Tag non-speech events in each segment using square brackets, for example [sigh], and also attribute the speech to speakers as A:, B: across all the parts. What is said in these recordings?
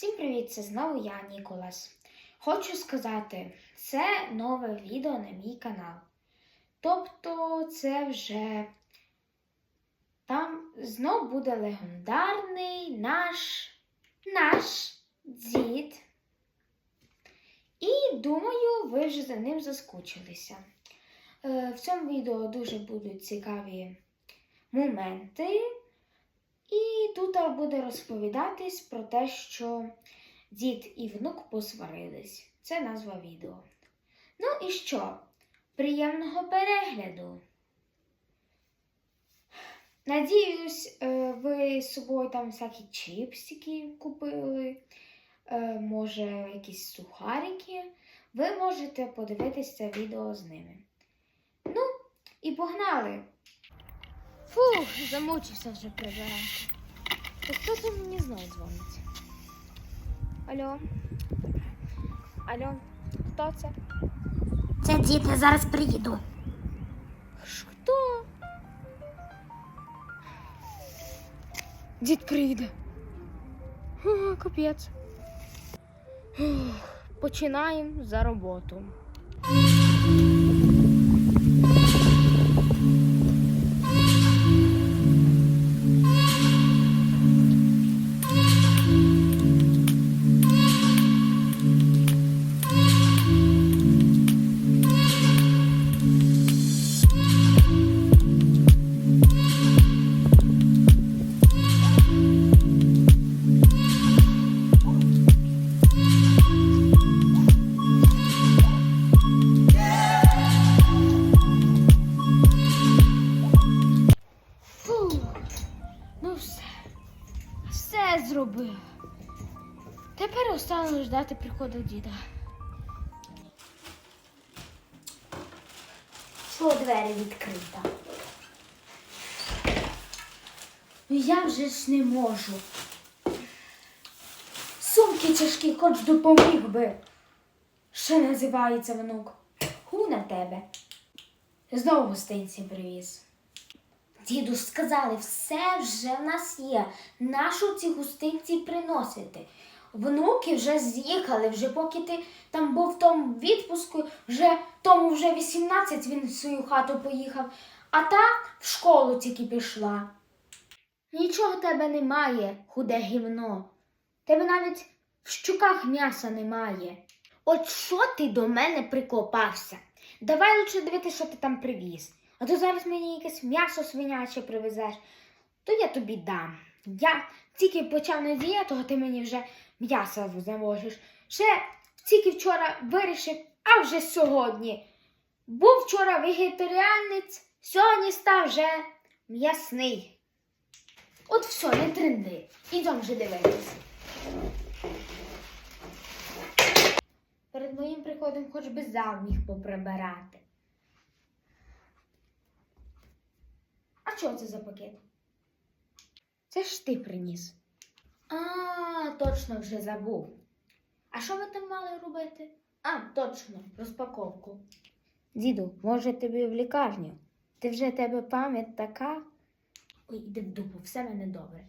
A: Всім привіт! Це знову я, Ніколас. Хочу сказати, це нове відео на мій канал. Тобто, це вже там знов буде легендарний наш наш дід. І думаю, ви вже за ним заскучилися. Е, В цьому відео дуже будуть цікаві моменти. І тут буде розповідатись про те, що дід і внук посварились. Це назва відео. Ну і що? Приємного перегляду! Надіюсь, е, ви з собою там всякі чіпсики купили, е, може, якісь сухарики. Ви можете подивитись це відео з ними. Ну, і погнали! Фух, замучився вже прибирати. Та хто там мені знову дзвонить? Алло? Алло, хто це?
B: Це дід, я зараз приїду.
A: Ш- Хто? Дід прийде. О, капець. Ух, Починаємо за роботу. Ждати діда. Що двері відкрита? Ну я вже ж не можу. Сумки тяжкі, хоч допоміг би. Що називається внук? Ху на тебе. Знову гостинці привіз. Діду сказали, все вже в нас є. Нашу ці гостинці приносити. Внуки вже з'їхали, вже поки ти там був в тому відпуску, вже тому вже 18 він в свою хату поїхав, а та в школу тільки пішла. Нічого тебе немає, худе гівно. Тебе навіть в щуках м'яса немає. От що ти до мене прикопався? Давай лучше дивитися, що ти там привіз. А то зараз мені якесь м'ясо свиняче привезеш, то я тобі дам. Я тільки почав на дієту, а ти мені вже м'ясо завозиш. Ще тільки вчора вирішив, а вже сьогодні. Був вчора вегетаріанець, сьогодні став вже м'ясний. От все, не тренди. Ідемо вже дивитися. Перед моїм приходом хоч би зал міг поприбирати. А що це за пакет? Це ж ти приніс. А, точно вже забув. А що ви там мали робити? А, точно, розпаковку. Діду, може тобі в лікарню? Ти вже тебе пам'ять така. Ой, іди в дупу, все мене добре.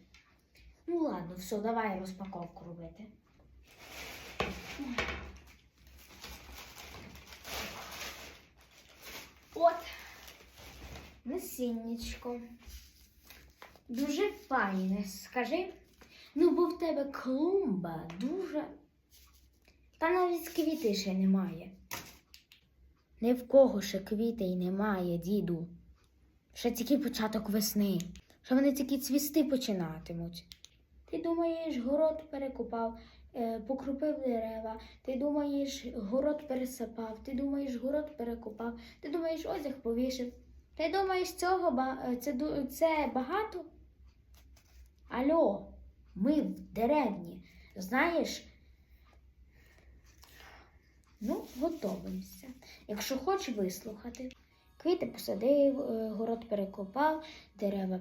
A: Ну ладно, все, давай розпаковку робити. От, насіннячко. Дуже файне, скажи. Ну, бо в тебе клумба дуже. Та навіть квіти ще немає. Ні в кого ще квітей немає, діду. Ще тільки початок весни. Ще вони тільки цвісти починатимуть. Ти думаєш, город перекопав, е, покропив дерева, ти думаєш, город пересипав, ти думаєш, город перекопав, ти думаєш, одяг повішив. Ти думаєш, цього е, це, це багато? Алло, ми в деревні. Знаєш? Ну, готовимося. Якщо хочеш вислухати. Квіти посадив, е, город перекопав, дерева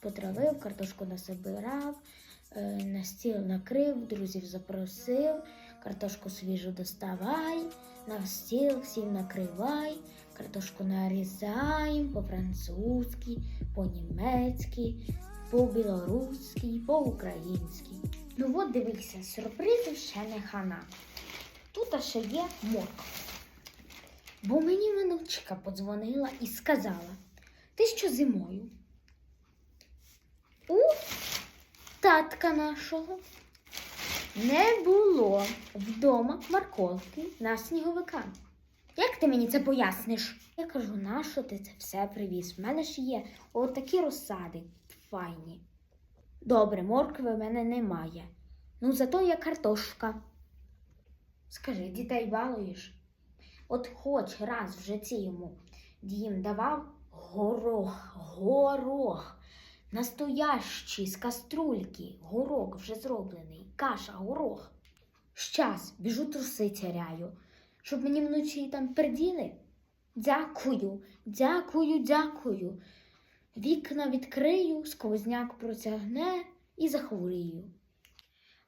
A: потравив, картошку насобирав, е, на стіл накрив, друзів запросив, картошку свіжу доставай, на стіл всім накривай, картошку нарізаємо по-французьки, по-німецьки, по-білоруськи, по-українськи. Ну от дивися, сюрпризів ще не хана. Тут ще є морква. Бо мені внучка подзвонила і сказала, ти що зимою? У татка нашого не було вдома морковки на сніговика. Як ти мені це поясниш? Я кажу, нащо ти це все привіз? В мене ж є отакі розсади файні. Добре, моркви в мене немає. Ну, зато є картошка. Скажи, дітей балуєш? От хоч раз в житті йому дім давав горох, горох. Настоящий з каструльки, горох вже зроблений, каша, горох. Щас біжу труси тяряю, щоб мені вночі там перділи. Дякую, дякую, дякую. Вікна відкрию, сквозняк протягне і захворію.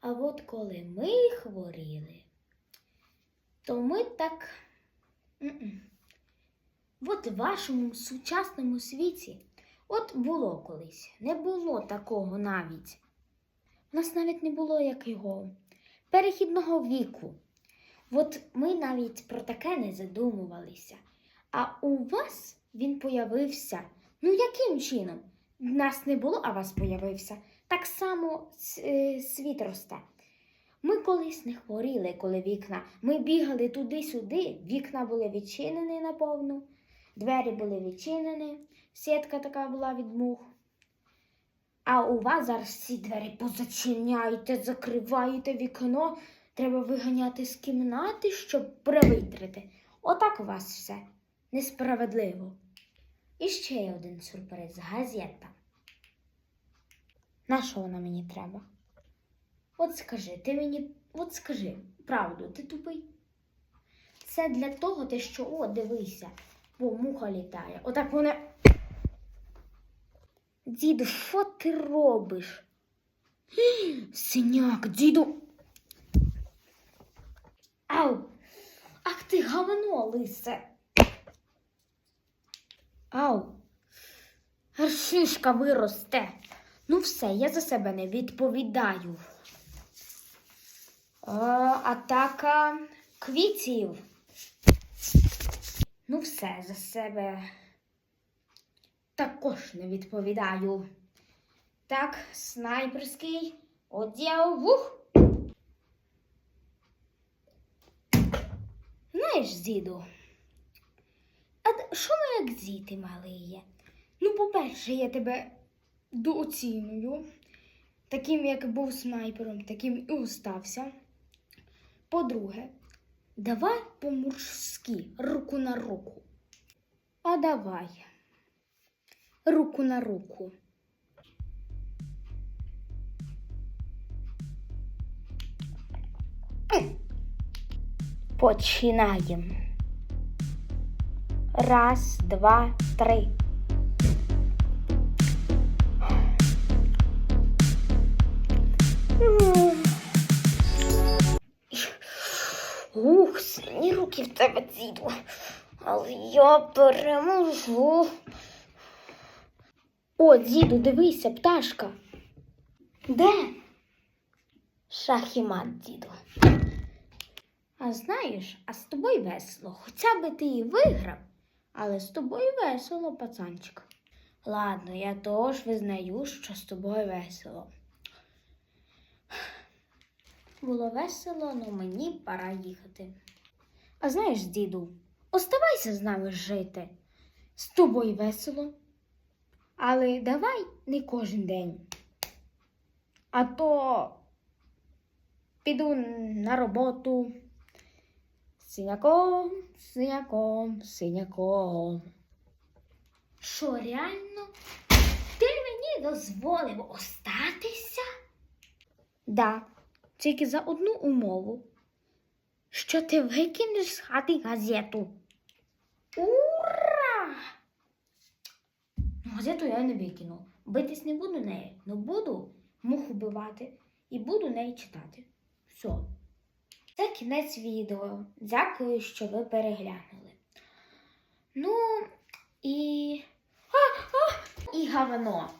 A: А от коли ми хворіли, то ми так. М-м. От в вашому сучасному світі, от було колись, не було такого навіть. У нас навіть не було як його перехідного віку. От ми навіть про таке не задумувалися. А у вас він появився. Ну, яким чином? Нас не було, а вас появився. Так само е, світ росте. Ми колись не хворіли, коли вікна. Ми бігали туди-сюди, вікна були відчинені наповну, двері були відчинені, сітка така була від мух. А у вас зараз всі двері позачиняєте, закриваєте вікно, треба виганяти з кімнати, щоб привитрити. Отак у вас все несправедливо. І ще є один сюрприз газета. На що вона мені треба? От скажи, ти мені, от скажи, правду, ти тупий? Це для того, ти що, о, дивися, бо муха літає. Отак вона. Діду, що ти робиш? [gasps] Синяк, діду. Ау! Ах ти говно лисе. Ау. Аж шишка виросте. Ну все, я за себе не відповідаю. О, атака квітів. Ну все, за себе також не відповідаю. Так, снайперський оділ вух. Знаєш, діду, що ми як діти мали є? Ну, по-перше, я тебе дооціную. Таким, як був снайпером, таким і остався. По-друге, давай по-мужськи, руку на руку. А давай. Руку на руку. Починаємо. Раз, два, три. Ух, сильні руки в тебе діду. Але я переможу. О, діду, дивися, пташка. Де? Шах і мат, діду. А знаєш, а з тобою весело. Хоча би ти і виграв, але з тобою весело, пацанчик. Ладно, я теж визнаю, що з тобою весело. Було весело, але мені пора їхати. А знаєш, діду, оставайся з нами жити. З тобою весело. Але давай не кожен день. А то піду на роботу. Синяком, синяком, синяком. Що, реально? Ти мені дозволив остатися? Да, тільки за одну умову. Що ти викинеш з хати газету. Ура! Ну, газету я не викину. Битись не буду нею, але буду мух убивати і буду неї читати. Все. Це кінець відео. Дякую, що ви переглянули. Ну і. А, а, і говно.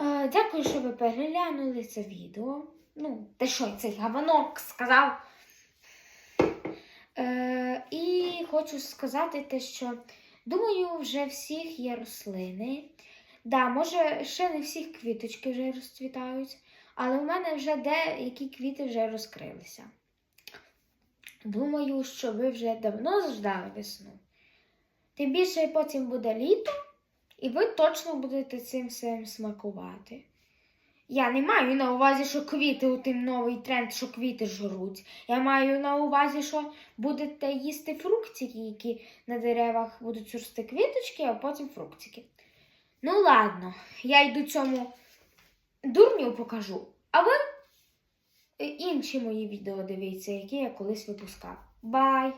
A: Е, дякую, що ви переглянули це відео. Ну, те що цей гаванок сказав. Е, і хочу сказати те, що думаю, вже всіх є рослини. Да, може, ще не всіх квіточки вже розцвітають, але в мене вже деякі квіти вже розкрилися. Думаю, що ви вже давно ждали весну. Тим більше потім буде літо, і ви точно будете цим всім смакувати. Я не маю на увазі, що квіти у тим новий тренд, що квіти жруть. Я маю на увазі, що будете їсти фруктики, які на деревах будуть рости квіточки, а потім фруктики. Ну ладно, я йду цьому дурню покажу. А ви е, інші мої відео дивіться, які я колись випускав. Бай!